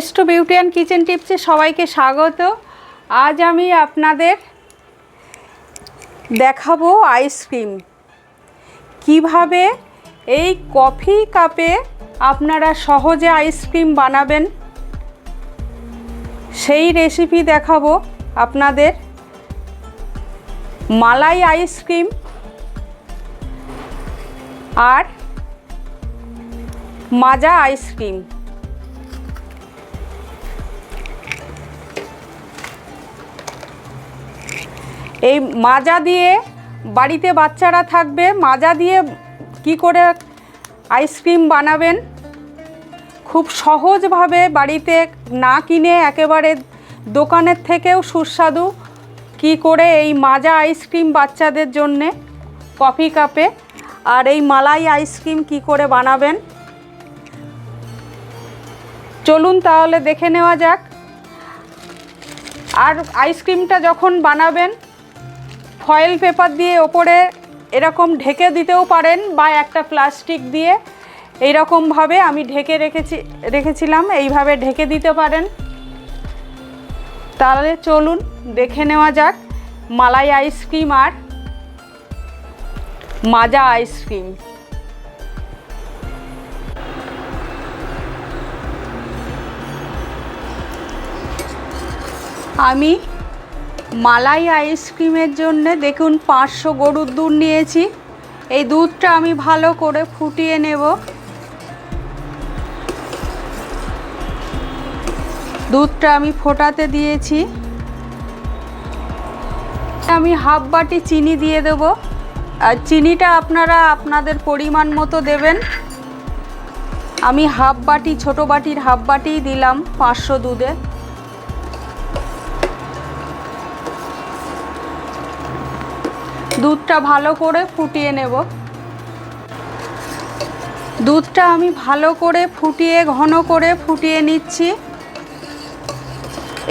S two beauty and kitchen টিপসে সবাইকে স্বাগত। আজ আমি আপনাদের দেখাবো আইসক্রিম কীভাবে এই কফি কাপে আপনারা সহজে আইসক্রিম বানাবেন, সেই রেসিপি দেখাবো আপনাদের। মালাই আইসক্রিম আর মাজা আইসক্রিম এই মাজা দিয়ে বাড়িতে বাচ্চারা থাকবে, মাজা দিয়ে কি করে আইসক্রিম বানাবেন? খুব সহজভাবে বাড়িতে না কিনে একেবারে দোকানের থেকেও সুস্বাদু। কি করে এই মাজা আইসক্রিম বাচ্চাদের জন্যে কফি কাপে আর এই মালাই আইসক্রিম কি করে বানাবেন? চলুন তাহলে দেখে নেওয়া যাক। আর আইসক্রিমটা যখন বানাবেন ফয়েল পেপার দিয়ে ওপরে এরকম ঢেকে দিতেও পারেন বা একটা প্লাস্টিক দিয়ে। এই এইরকমভাবে আমি ঢেকে রেখেছি, রেখেছিলাম, এইভাবে ঢেকে দিতে পারেন। তাহলে চলুন, দেখে নেওয়া যাক, মালাই আইসক্রিম আর মাজা আইসক্রিম আমি মালাই আইসক্রিমের জন্য দেখুন পাঁচশো গরুর দুধ নিয়েছি। এই দুধটা আমি ভালো করে ফুটিয়ে নেব। দুধটা আমি ফোটাতে দিয়েছি। আমি হাফ বাটি চিনি দিয়ে দেব। আর চিনিটা আপনারা আপনাদের পরিমাণ মতো দেবেন। আমি হাফ বাটি, ছোটো বাটির হাফ বাটিই দিলাম পাঁচশো দুধে। দুধটা ভালো করে ফুটিয়ে নেব। দুধটা আমি ভালো করে ফুটিয়ে, ঘন করে ফুটিয়ে নিচ্ছি।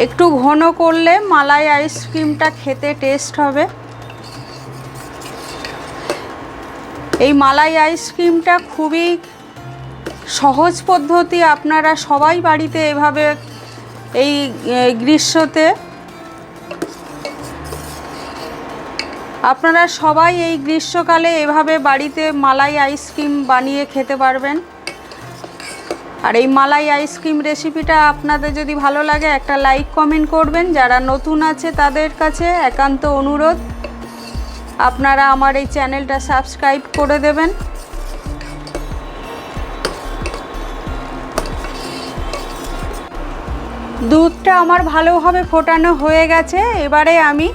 একটু ঘন করলে মালাই আইসক্রিমটা খেতে টেস্ট হবে। এই মালাই আইসক্রিমটা খুবই সহজ পদ্ধতি। আপনারা সবাই বাড়িতে এভাবে এই গ্রীষ্মতে আপনারা সবাই এই গ্রীষ্মকালে এভাবে বাড়িতে মালাই আইসক্রিম বানিয়ে খেতে পারবেন। আর এই মালাই আইসক্রিম রেসিপিটা আপনাদের যদি ভালো লাগে, একটা লাইক কমেন্ট করবেন। যারা নতুন আছে তাদের কাছে একান্ত অনুরোধ। আপনারা আমার এই চ্যানেলটা সাবস্ক্রাইব করে দেবেন। দুধটা আমার ভালোভাবে ফোটানো হয়ে গেছে। এবারে আমি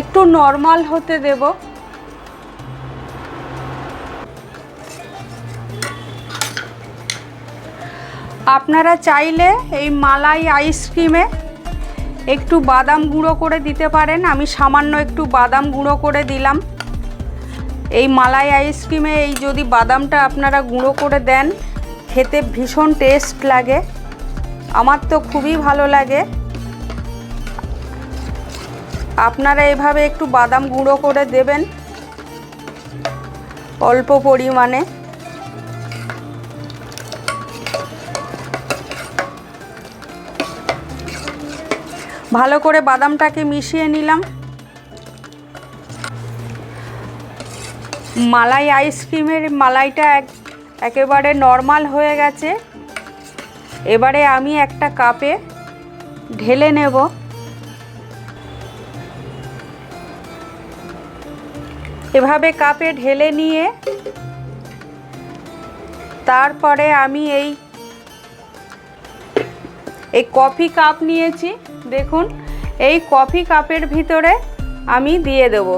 একটু নর্মাল হতে দেব। আপনারা চাইলে এই মালাই আইসক্রিমে একটু বাদাম গুঁড়ো করে দিতে পারেন। আমি সামান্য একটু বাদাম গুঁড়ো করে দিলাম। এই মালাই আইসক্রিমে এই যদি বাদামটা আপনারা গুঁড়ো করে দেন, খেতে ভীষণ টেস্ট লাগে। আমার তো খুবই ভালো লাগে। আপনারা এভাবে একটু বাদাম গুঁড়ো করে দেবেন অল্প পরিমাণে। ভালো করে বাদামটাকে মিশিয়ে নিলাম। মালাই আইসক্রিমের মালাইটা এক একেবারে নর্মাল হয়ে গেছে। এবারে আমি একটা কাপে ঢেলে নেব। এভাবে কাপে ঢেলে নিয়ে তারপরে আমি এই এই কফি কাপ নিয়েছি। দেখুন, এই কফি কাপের ভিতরে আমি দিয়ে দেব।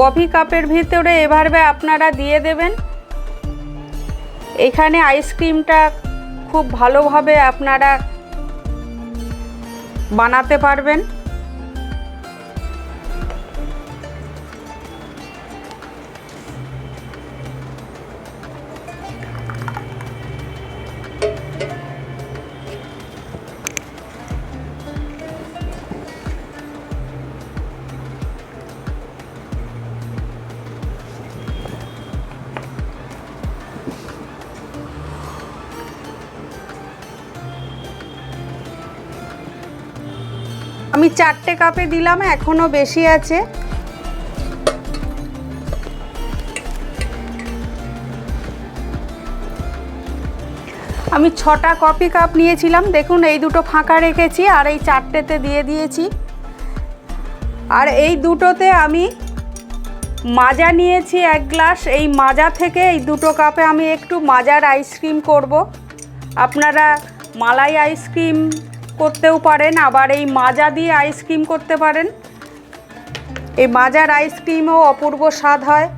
কফি কাপের ভিতরে এভাবে আপনারা দিয়ে দেবেন। এখানে আইসক্রিমটা খুব ভালোভাবে আপনারা বানাতে পারবেন। আমি চারটে কাপে দিলাম এখনও বেশি আছে। আমি ছটা কফি কাপ নিয়েছিলাম, দেখুন এই দুটো ফাঁকা রেখেছি আর এই চারটেতে দিয়ে দিয়েছি। আর এই দুটোতে আমি মাজা নিয়েছি এক গ্লাস, এই মাজা থেকে এই দুটো কাপে আমি একটু মাজার আইসক্রিম করব। আপনারা মালাই আইসক্রিম করতেও পারেন, আবার এই মাজা দিয়ে আইসক্রিম করতে পারেন। এই মাজার আইসক্রিমও অপূর্ব স্বাদ হয়।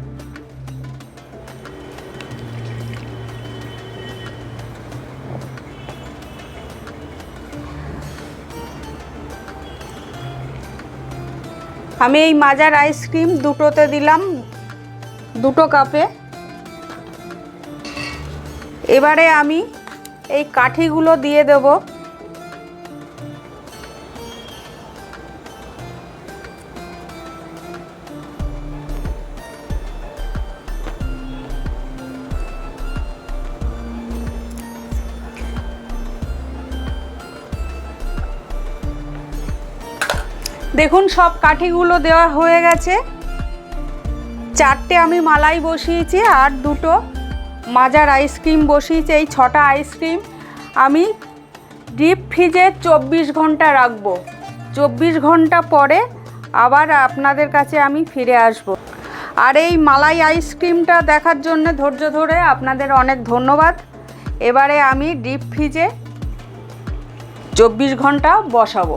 আমি এই মাজার আইসক্রিম দুটোতে দিলাম, দুটো কাপে। এবারে আমি এই কাঠিগুলো দিয়ে দেব। দেখুন, সব কাঠিগুলো দেওয়া হয়ে গেছে। চারটে আমি মালাই বসিয়েছি আর দুটো মাজার আইসক্রিম বসিয়েছি। এই ছটা আইসক্রিম আমি ডিপ ফ্রিজে চব্বিশ ঘণ্টা রাখব। চব্বিশ ঘণ্টা পরে আবার আপনাদের কাছে আমি ফিরে আসব। আর এই মালাই আইসক্রিমটা দেখার জন্য ধৈর্য ধরে আপনাদের অনেক ধন্যবাদ। এবারে আমি ডিপ ফ্রিজে চব্বিশ ঘণ্টা বসাবো।